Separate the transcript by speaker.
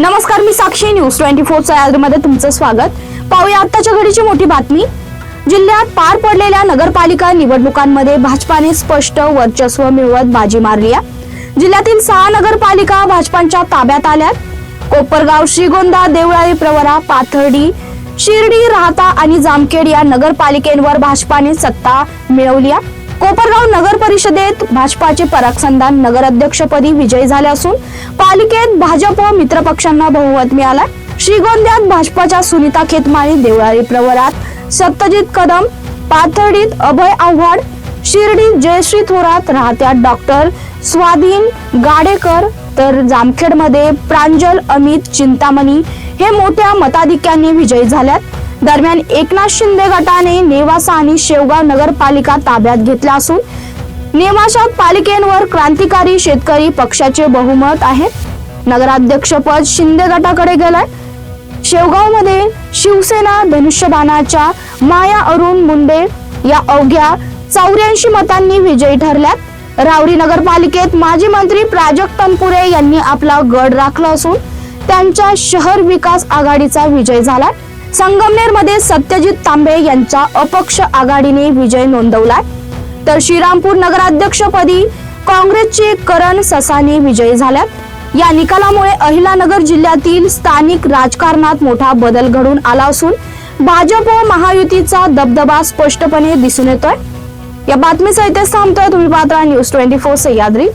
Speaker 1: नमस्कार मी साक्षी news twenty फोरमध्ये तुमचं स्वागत. पाहूया आत्ताच्या घडीची मोठी बातमी. जिल्ह्यात पार पडलेल्या नगरपालिका निवडणुकांमध्ये भाजपाने स्पष्ट वर्चस्व मिळवत बाजी मारली आहे. जिल्ह्यातील सहा नगरपालिका भाजपांच्या ताब्यात आल्यात. कोपरगाव श्रीगोंदा देवळाली प्रवरा पाथर्डी शिर्डी राहता आणि जामखेड या नगरपालिकेंवर भाजपाने सत्ता मिळवली आहे. कोपरगाव नगर परिषदेत भाजपाचे परागसंधान नगराध्यक्षपदी विजयी झाले असून पालिकेत भाजप मित्र पक्षांना बहुमत मिळालाय. श्रीगोंद्यात भाजपाच्या सुनीता खेतमाळी देवळाली प्रवरात सत्यजित कदम पाथर्डीत अभय आव्हाड शिर्डीत जयश्री थोरात राहत्या डॉक्टर स्वाधीन गाडेकर तर जामखेडमध्ये प्रांजल अमित चिंतामणी हे मोठ्या मताधिक्यांनी विजयी झाल्यात. दरम्यान एकनाथ शिंदे गटाने नेवासा आणि शेवगाव नगरपालिका ताब्यात घेतल्या असून नेवाशात पालिकेवर क्रांतिकारी शेतकरी पक्षाचे बहुमत आहे. नगराध्यक्षपद शिंदे गटाकडे गेलंय. शेवगावमध्ये शिवसेना धनुष्यबाणाच्या माया अरुण मुंडे या अवघ्या चौऱ्याऐंशी मतांनी विजयी ठरल्यात. रावरी नगरपालिकेत माजी मंत्री प्राजक्त तनपुरे यांनी आपला गड राखला असून त्यांच्या शहर विकास आघाडीचा विजय झाला संगमनेरमध्ये सत्यजित तांबे यांचा अपक्ष आघाडीने विजय नोंदवलाय. तर श्रीरामपूर नगराध्यक्षपदी काँग्रेसचे करण ससाने विजयी झाल्यात. या निकालामुळे अहिलानगर जिल्ह्यातील स्थानिक राजकारणात मोठा बदल घडून आला असून भाजप व महायुतीचा दबदबा स्पष्टपणे दिसून येतोय. या बातमीचा इथेच थांबतोय. तुम्ही पाहता न्यूज ट्वेंटी फोर सह्याद्री.